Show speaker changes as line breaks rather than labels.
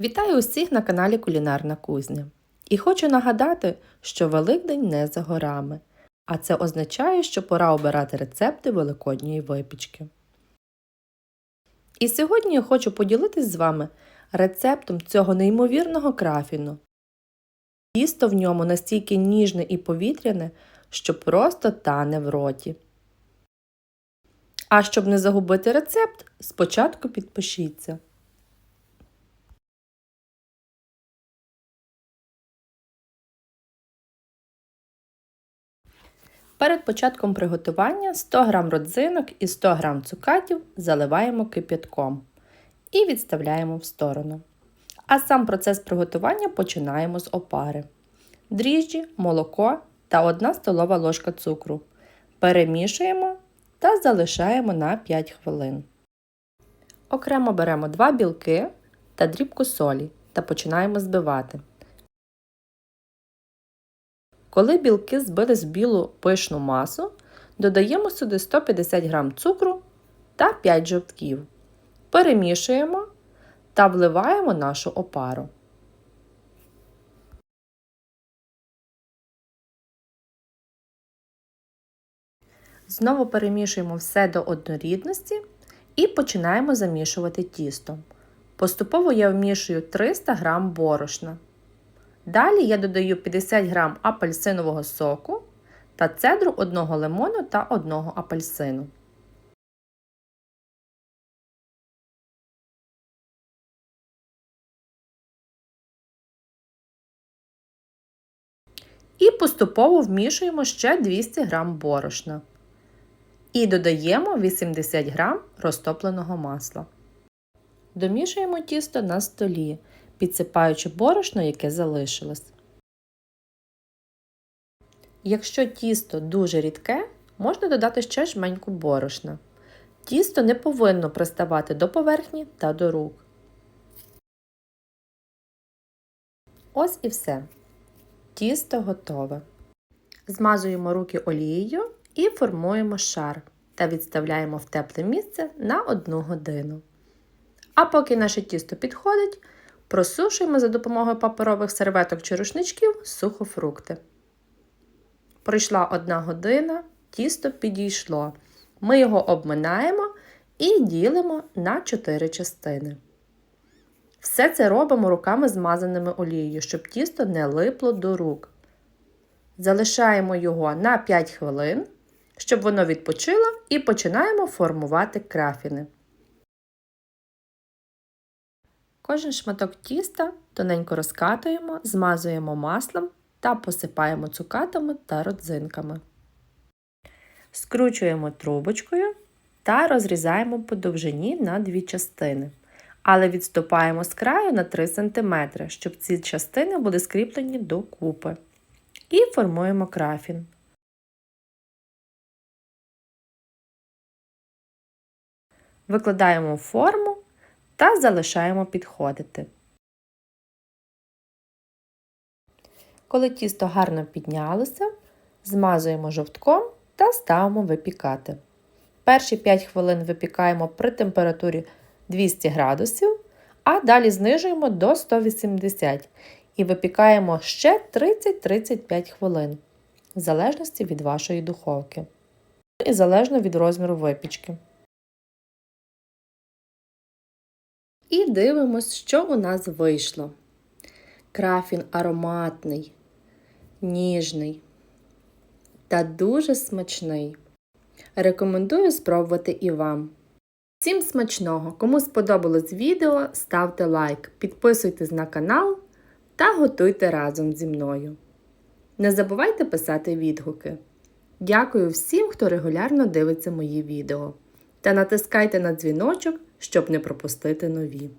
Вітаю усіх на каналі Кулінарна Кузня. І хочу нагадати, що Великдень не за горами, а це означає, що пора обирати рецепти великодньої випічки. І сьогодні я хочу поділитись з вами рецептом цього неймовірного крафіну. Тісто в ньому настільки ніжне і повітряне, що просто тане в роті. А щоб не загубити рецепт, спочатку підпишіться. Перед початком приготування 100 г родзинок і 100 г цукатів заливаємо кип'ятком і відставляємо в сторону. А сам процес приготування починаємо з опари. Дріжджі, молоко та 1 столова ложка цукру. Перемішуємо та залишаємо на 5 хвилин. Окремо беремо 2 білки та дрібку солі та починаємо збивати. Коли білки збились в білу пишну масу, додаємо сюди 150 г цукру та 5 жовтків. Перемішуємо та вливаємо нашу опару. Знову перемішуємо все до однорідності і починаємо замішувати тісто. Поступово я вмішую 300 г борошна. Далі я додаю 50 г апельсинового соку та цедру одного лимону та одного апельсину. І поступово вмішуємо ще 200 г борошна. І додаємо 80 г розтопленого масла. Домішуємо тісто на столі підсипаючи борошно, яке залишилось. Якщо тісто дуже рідке, можна додати ще жменьку борошна. Тісто не повинно приставати до поверхні та до рук. Ось і все. Тісто готове. Змазуємо руки олією і формуємо шар та відставляємо в тепле місце на 1 годину. А поки наше тісто підходить, Просушуємо за допомогою паперових серветок чи рушничків сухофрукти. Пройшла одна година, тісто підійшло. Ми його обминаємо і ділимо на 4 частини. Все це робимо руками змазаними олією, щоб тісто не липло до рук. Залишаємо його на 5 хвилин, щоб воно відпочило, і починаємо формувати крафіни. Кожен шматок тіста тоненько розкатуємо, змазуємо маслом та посипаємо цукатами та родзинками. Скручуємо трубочкою та розрізаємо по довжині на дві частини. Але відступаємо з краю на 3 см, щоб ці частини були скріплені до купи. І формуємо крафін. Викладаємо форму та залишаємо підходити. Коли тісто гарно піднялося, змазуємо жовтком та ставимо випікати. Перші 5 хвилин випікаємо при температурі 200 градусів, а далі знижуємо до 180 і випікаємо ще 30-35 хвилин, в залежності від вашої духовки. І залежно від розміру випічки. І дивимось, що у нас вийшло. Крафін ароматний, ніжний та дуже смачний. Рекомендую спробувати і вам. Всім смачного! Кому сподобалось відео, ставте лайк, підписуйтесь на канал та готуйте разом зі мною. Не забувайте писати відгуки. Дякую всім, хто регулярно дивиться мої відео. Та натискайте на дзвіночок щоб не пропустити нові.